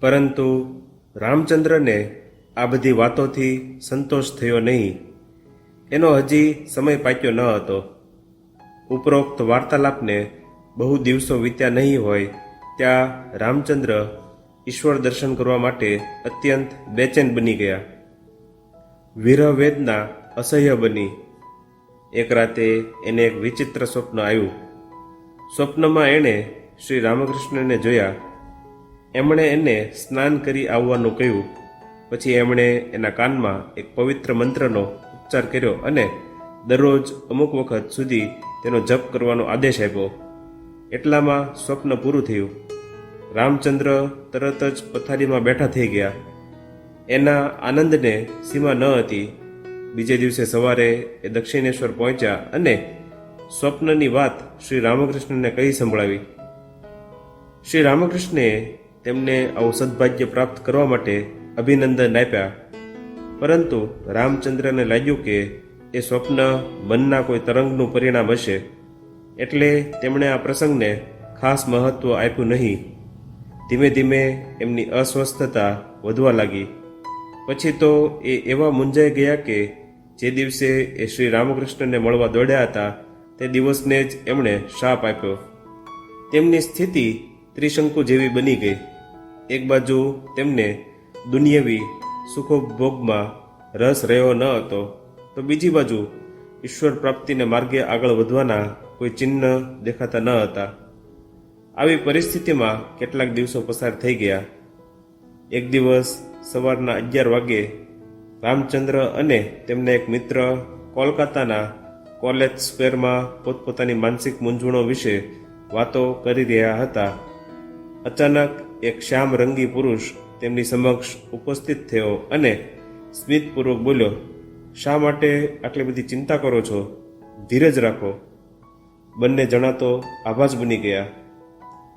પરંતુ રામચંદ્રને આ બધી વાતોથી સંતોષ થયો નહીં. એનો હજી સમય પાક્યો ન હતો. ઉપરોક્ત વાર્તાલાપને બહુ દિવસો વીત્યા નહીં હોય ત્યાં રામચંદ્ર ઈશ્વર દર્શન કરવા માટે અત્યંત બેચેન બની ગયા. વિરહ વેદના અસહ્ય બની. એક રાતે એને એક વિચિત્ર સ્વપ્ન આવ્યું. સ્વપ્નમાં એણે શ્રી રામકૃષ્ણને જોયા. એમણે એને સ્નાન કરી આવવાનું કહ્યું. પછી એમણે એના કાનમાં એક પવિત્ર મંત્રનો ઉચ્ચાર કર્યો અને દરરોજ અમુક વખત સુધી તેનો જપ કરવાનો આદેશ આપ્યો. એટલામાં સ્વપ્ન પૂરું થયું. રામચંદ્ર તરત જ પથારીમાં બેઠા થઈ ગયા. એના આનંદને સીમા ન હતી. બીજે દિવસે સવારે એ દક્ષિણેશ્વર પહોંચ્યા અને સ્વપ્નની વાત શ્રી રામકૃષ્ણને કહી સંભળાવી. શ્રી રામકૃષ્ણે તેમને આવું સદભાગ્ય પ્રાપ્ત કરવા માટે અભિનંદન આપ્યા. પરંતુ રામચંદ્રને લાગ્યું કે એ સ્વપ્ન મનના કોઈ તરંગનું પરિણામ હશે, એટલે તેમણે આ પ્રસંગને ખાસ મહત્વ આપ્યું નહીં. ધીમે ધીમે એમની અસ્વસ્થતા વધવા લાગી. પછી તો એ એવા મૂંઝાઈ ગયા કે જે દિવસે એ શ્રી રામકૃષ્ણને મળવા દોડ્યા હતા, તે દિવસને જ એમણે શાપ આપ્યો. તેમની સ્થિતિ ત્રિશંકુ જેવી બની ગઈ. એક બાજુ તેમને દુનિયાવી સુખોપભોગમાં રસ રહ્યો ન હતો, તો બીજી બાજુ ઈશ્વર પ્રાપ્તિને માર્ગે આગળ વધવાના કોઈ ચિહ્ન દેખાતા ન હતા. આવી પરિસ્થિતિમાં કેટલાક દિવસો પસાર થઈ ગયા. એક દિવસ સવારના અગિયાર વાગે રામચંદ્ર અને તેમના એક મિત્ર કોલકાતાના કોલેજ સ્ક્વેરમાં પોતપોતાની માનસિક મૂંઝવણો વિશે વાતો કરી રહ્યા હતા. અચાનક એક શ્યામ રંગી પુરુષ તેમની સમક્ષ ઉપસ્થિત થયો અને સ્મિતપૂર્વક બોલ્યો, શા માટે આટલી બધી ચિંતા કરો છો? ધીરજ રાખો. બંને જણા તો આભાસ બની ગયા.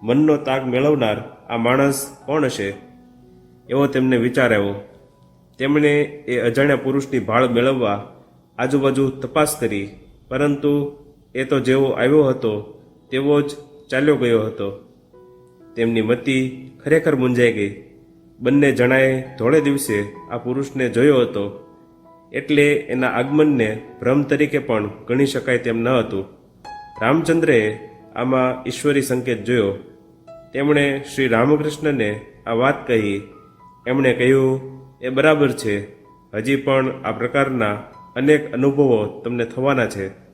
મનનો તાગ મેળવનાર આ માણસ કોણ હશે? એવો તેમને વિચાર આવ્યો. તેમણે એ અજાણ્યા પુરુષની ભાળ મેળવવા આજુબાજુ તપાસ કરી, પરંતુ એ તો જેવો આવ્યો હતો, તેવો જ ચાલ્યો ગયો હતો. તેમની મતિ ખરેખર મૂંઝાઈ ગઈ. બંને જણાએ ધોળે દિવસે આ પુરુષને જોયો હતો. એટલે એના આગમનને ભ્રમ તરીકે પણ ગણી શકાય તેમ ન હતું. રામચંદ્રએ આમાં ઈશ્વરી સંકેત જોયો. તેમણે શ્રી રામકૃષ્ણને આ વાત કહી. એમણે કહ્યું, એ બરાબર છે. હજી પણ આ પ્રકારના અનેક અનુભવો તમને થવાના છે.